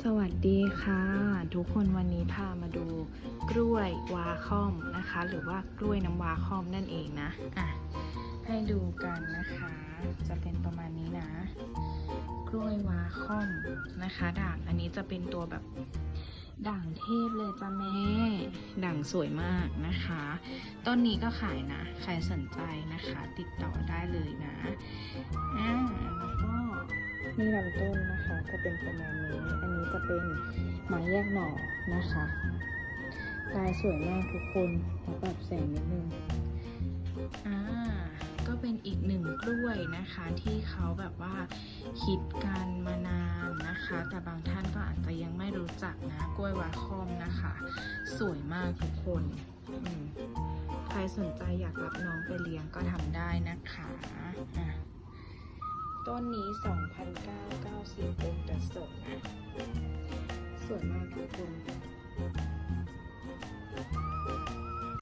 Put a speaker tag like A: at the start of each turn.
A: สวัสดีค่ะ ทุกคนวันนี้พามาดูกล้วยวาคอมนะคะ หรือว่ากล้วยน้ำวาคอมนั่นเองนะอะให้ดูกันนะคะ จะเป็นประมาณนี้นะ กล้วยวาคอมนะคะ ด่างอันนี้จะเป็นตัวแบบด่างเทพเลยจ้าแม่ด่างสวยมากนะคะ ต้นนี้ก็ขายนะ ใครสนใจนะคะ ติดต่อได้เลย นี่ลำต้นนะคะจะเป็นประมาณนี้ อันนี้จะเป็นไม้แยกหน่อนะคะลายสวยมากทุกคนขอปรับแสงนิดนึงอ่าก็เป็นอีกหนึ่งกล้วยนะคะ ที่เขาแบบว่าคิดกันมานานนะคะ แต่บางท่านก็อาจจะยังไม่รู้จักนะกล้วยวาคอมนะคะ สวยมากทุกคน ใครสนใจอยากรับน้องไปเลี้ยงก็ทำได้ ต้นนี้ 2,990องค์แต่สดนะสวยมากทุกคน